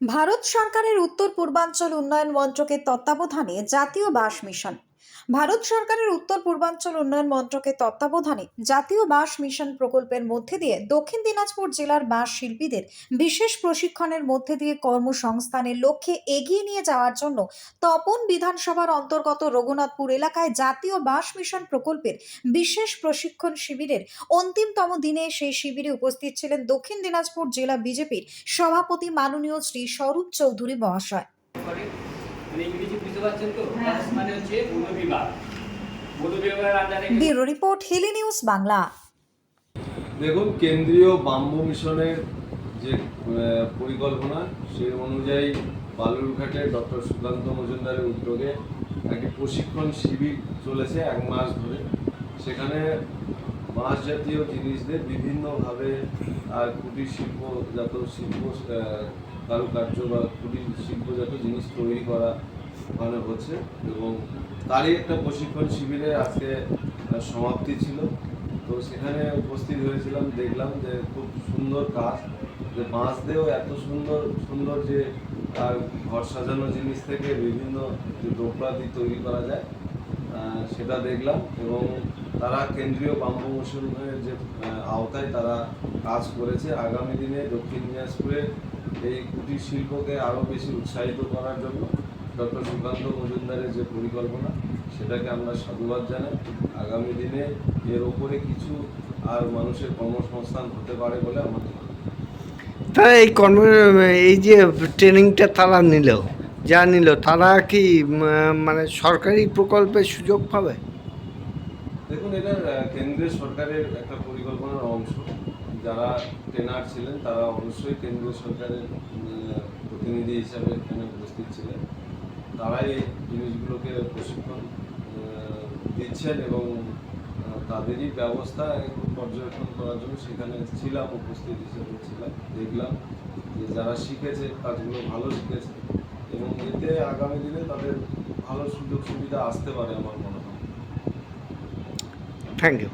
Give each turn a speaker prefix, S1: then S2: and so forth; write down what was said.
S1: ভারত সরকারের উত্তর পূর্বাঞ্চল উন্নয়ন মন্ত্রকের তত্ত্বাবধানে জাতীয় বাস মিশন। ভারত সরকারের উত্তর পূর্বাঞ্চল উন্নয়ন মন্ত্রকের তত্ত্বাবধানে জাতীয় বাস মিশন প্রকল্পের মধ্যে দিয়ে দক্ষিণ দিনাজপুর জেলার বাস শিল্পীদের বিশেষ প্রশিক্ষণের মধ্যে দিয়ে কর্মসংস্থানের লক্ষ্যে এগিয়ে নিয়ে যাওয়ার জন্য তপন বিধানসভার অন্তর্গত রঘুনাথপুর এলাকায় জাতীয় বাস মিশন প্রকল্পের বিশেষ প্রশিক্ষণ শিবিরের অন্তিমতম দিনে সেই শিবিরে উপস্থিত ছিলেন দক্ষিণ দিনাজপুর জেলা বিজেপির সভাপতি মাননীয় শ্রী স্বরূপ চৌধুরী মহাশয়।
S2: মানে ইংরেজি বুঝতে পারছেন তো? মানে হচ্ছে বন বিভাগ। আন্ডারে
S1: bureau report Hili news Bangla.
S3: দেখুন কেন্দ্রীয় বাম্বু মিশনের যে পরিকল্পনা সে অনুযায়ী বালুরঘাটে ডক্টর সুকান্ত মজুমদারের উদ্যোগে একটি প্রশিক্ষণ শিবির চলেছে এক মাস ধরে। সেখানে বাঁশ জাতীয় জিনিসদের বিভিন্নভাবে আর কুটির শিল্পজাত শিল্প কারুকার্য বা কুটির শিল্পজাত জিনিস তৈরি করা ওখানে হচ্ছে এবং তারই একটা প্রশিক্ষণ শিবিরে আজকে সমাপ্তি ছিল। তো সেখানে উপস্থিত হয়েছিলাম, দেখলাম যে খুব সুন্দর কাজ, যে বাঁশ দিয়েও এত সুন্দর সুন্দর যে ঘর সাজানো জিনিস থেকে বিভিন্ন যে দ্রব্যাদি তৈরি করা যায় সেটা দেখলাম এবং তারা কেন্দ্রীয় বাম্বু মিশনের যে আওতায় তারা কাজ করেছে। আগামী দিনে দক্ষিণ দিনাজপুরে এই কুটির শিল্পকে আরও বেশি উৎসাহিত করার জন্য ডক্টর সুকান্ত মজুমদারের যে পরিকল্পনা, সেটাকে আমরা সাধুবাদ জানাই আগামী দিনে এর ওপরে কিছু আর মানুষের কর্মসংস্থান হতে পারে বলে আমাদের।
S4: তারা এই কর্ম, এই যে ট্রেনিংটা তারা নিল, যা নিল, তারা কি মানে সরকারি প্রকল্পের সুযোগ পাবে
S3: দেখুন, এটা কেন্দ্রীয় সরকারের একটা পরিকল্পনার অংশ। যারা ট্রেনার ছিলেন, তারা অবশ্যই কেন্দ্রীয় সরকারের প্রতিনিধি হিসাবে এখানে উপস্থিত ছিলেন। তারাই এই জিনিসগুলোকে প্রশিক্ষণ দিচ্ছেন এবং তাদেরই ব্যবস্থা পর্যবেক্ষণ করার জন্য সেখানে ছিলাম, উপস্থিত হিসেবে ছিলাম, দেখলাম যে যারা শিখেছে, কাজগুলো ভালো শিখেছে এবং এতে আগামী দিনে তাদের ভালো সুযোগ সুবিধা আসতে পারে আমার মনে হয়।
S4: Thank you